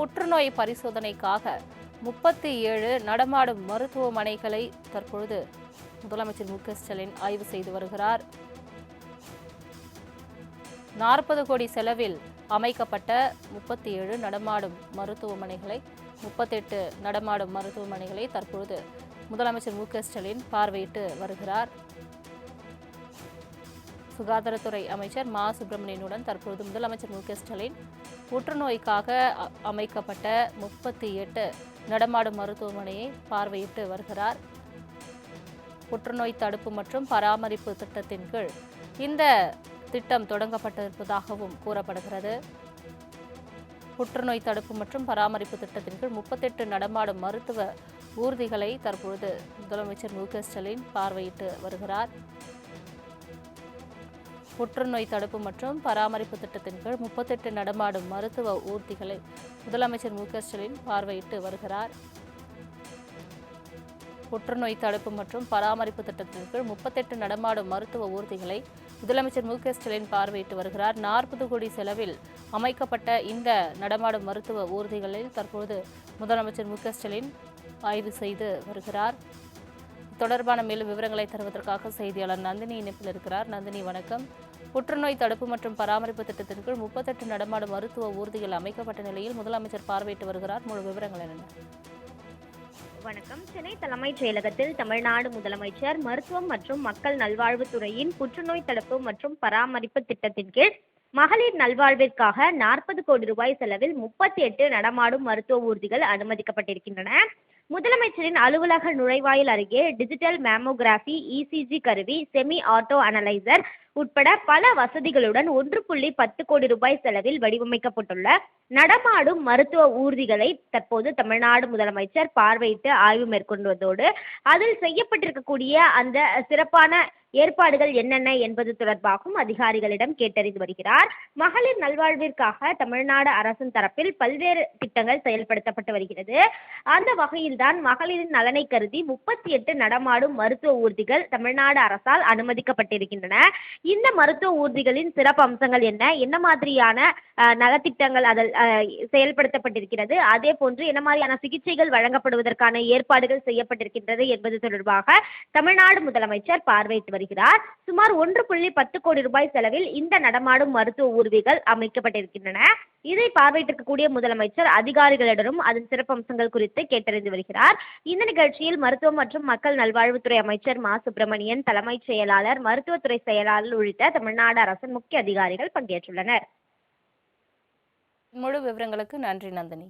புற்றுநோய் பரிசோதனைக்காக முப்பத்தி ஏழு நடமாடும் மருத்துவமனைகளை தற்பொழுது முதலமைச்சர் மு க ஸ்டாலின் ஆய்வு செய்து வருகிறார். நாற்பது கோடி செலவில் அமைக்கப்பட்ட முப்பத்தி ஏழு நடமாடும் மருத்துவமனைகளை முப்பத்தெட்டு நடமாடும் மருத்துவமனைகளை தற்பொழுது முதலமைச்சர் மு க ஸ்டாலின் பார்வையிட்டு வருகிறார். சுகாதாரத்துறை அமைச்சர் மா. சுப்பிரமணியனுடன் தற்பொழுது முதலமைச்சர் மு க ஸ்டாலின் புற்றுநோய்க்காக அமைக்கப்பட்ட முப்பத்தி எட்டு நடமாடும் மருத்துவமனையை பார்வையிட்டு வருகிறார். புற்றுநோய் தடுப்பு மற்றும் பராமரிப்பு திட்டத்தின் கீழ் இந்த திட்டம் தொடங்கப்பட்டிருப்பதாகவும் கூறப்படுகிறது. புற்றுநோய் தடுப்பு மற்றும் பராமரிப்பு திட்டத்தின் கீழ் முப்பத்தெட்டு நடமாடும் மருத்துவ ஊர்திகளை தற்பொழுது முதலமைச்சர் மு க ஸ்டாலின் பார்வையிட்டு வருகிறார். புற்றுநோய் தடுப்பு மற்றும் பராமரிப்பு திட்டத்தின் கீழ் முப்பத்தெட்டு நடமாடும் மருத்துவ ஊர்திகளை முதலமைச்சர் மு க ஸ்டாலின் பார்வையிட்டு வருகிறார். புற்றுநோய் தடுப்பு மற்றும் பராமரிப்பு திட்டத்தின் கீழ் முப்பத்தெட்டு நடமாடும் மருத்துவ ஊர்திகளை முதலமைச்சர் மு க ஸ்டாலின் பார்வையிட்டு வருகிறார். நாற்பது கோடி செலவில் அமைக்கப்பட்ட இந்த நடமாடும் மருத்துவ ஊர்திகளில் தற்போது முதலமைச்சர் மு க ஸ்டாலின் ஆய்வு செய்து வருகிறார். தொடர்பான மேலும் விவரங்களை தருவதற்காக செய்தியாளர் நந்தினி இணைப்பில் இருக்கிறார். நந்தினி வணக்கம். புற்றுநோய் தடுப்பு மற்றும் பராமரிப்பு திட்டத்தின் கீழ் முப்பத்தெட்டு நடமாடும் மருத்துவ ஊர்திகள் அமைக்கப்பட்ட நிலையில் முதலமைச்சர் பார்வையிட்டு வருகிறார். முழு விவரங்கள் என்ன வணக்கம். சென்னை தலைமைச் செயலகத்தில் தமிழ்நாடு முதலமைச்சர் மருத்துவம் மற்றும் மக்கள் நல்வாழ்வுத்துறையின் புற்றுநோய் தடுப்பு மற்றும் பராமரிப்பு திட்டத்தின் கீழ் மகளிர் நல்வாழ்விற்காக நாற்பது கோடி ரூபாய் செலவில் முப்பத்தி எட்டு நடமாடும் மருத்துவ ஊர்திகள் அனுமதிக்கப்பட்டிருக்கின்றன. முதலமைச்சரின் அலுவலக நுழைவாயில் அருகே டிஜிட்டல் மேமோகிராஃபி இசிஜி கருவி செமி ஆட்டோ அனலைசர் உட்பட பல வசதிகளுடன் ஒன்று புள்ளி பத்து கோடி ரூபாய் செலவில் வடிவமைக்கப்பட்டுள்ள நடமாடும் மருத்துவ ஊர்திகளை தற்போது தமிழ்நாடு முதலமைச்சர் பார்வையிட்டு ஆய்வு மேற்கொண்டதோடு அதில் செய்யப்பட்டிருக்கக்கூடிய அந்த சிறப்பான ஏற்பாடுகள் என்னென்ன என்பது தொடர்பாகவும் அதிகாரிகளிடம் கேட்டறிந்து வருகிறார். மகளிர் நல்வாழ்விற்காக தமிழ்நாடு அரசின் தரப்பில் பல்வேறு திட்டங்கள் செயல்படுத்தப்பட்டு வருகிறது. அந்த வகையில்தான் மகளிரின் நலனை கருதி முப்பத்தி எட்டு நடமாடும் மருத்துவ ஊர்திகள் தமிழ்நாடு அரசால் அனுமதிக்கப்பட்டிருக்கின்றன. இந்த மருத்துவ ஊர்திகளின் சிறப்பு அம்சங்கள் என்ன? என்ன மாதிரியான நலத்திட்டங்கள் அதில் செயல்படுத்தப்பட்டிருக்கிறது? அதே போன்று என்ன மாதிரியான சிகிச்சைகள் வழங்கப்படுவதற்கான ஏற்பாடுகள் செய்யப்பட்டிருக்கின்றது என்பது தொடர்பாக தமிழ்நாடு முதலமைச்சர் பார்வையிட்டு வருகிறார். சுமார் ஒன்று புள்ளி பத்து கோடி ரூபாய் செலவில் இந்த நடமாடும் மருத்துவ ஊர்திகள் அமைக்கப்பட்டிருக்கின்றன. இதை பார்வையிட்டிருக்கக்கூடிய முதலமைச்சர் அதிகாரிகளிடமும் அதன் சிறப்பம்சங்கள் குறித்து கேட்டறிந்து வருகிறார். இந்த நிகழ்ச்சியில் மருத்துவம் மற்றும் மக்கள் நல்வாழ்வுத்துறை அமைச்சர் மா. சுப்பிரமணியன் தலைமைச் செயலாளர் மருத்துவத்துறை செயலாளர் உள்ளிட்ட தமிழ்நாடு அரசின் முக்கிய அதிகாரிகள் பங்கேற்றுள்ளனர். முழு விவரங்களுக்கு நன்றி நந்தினி.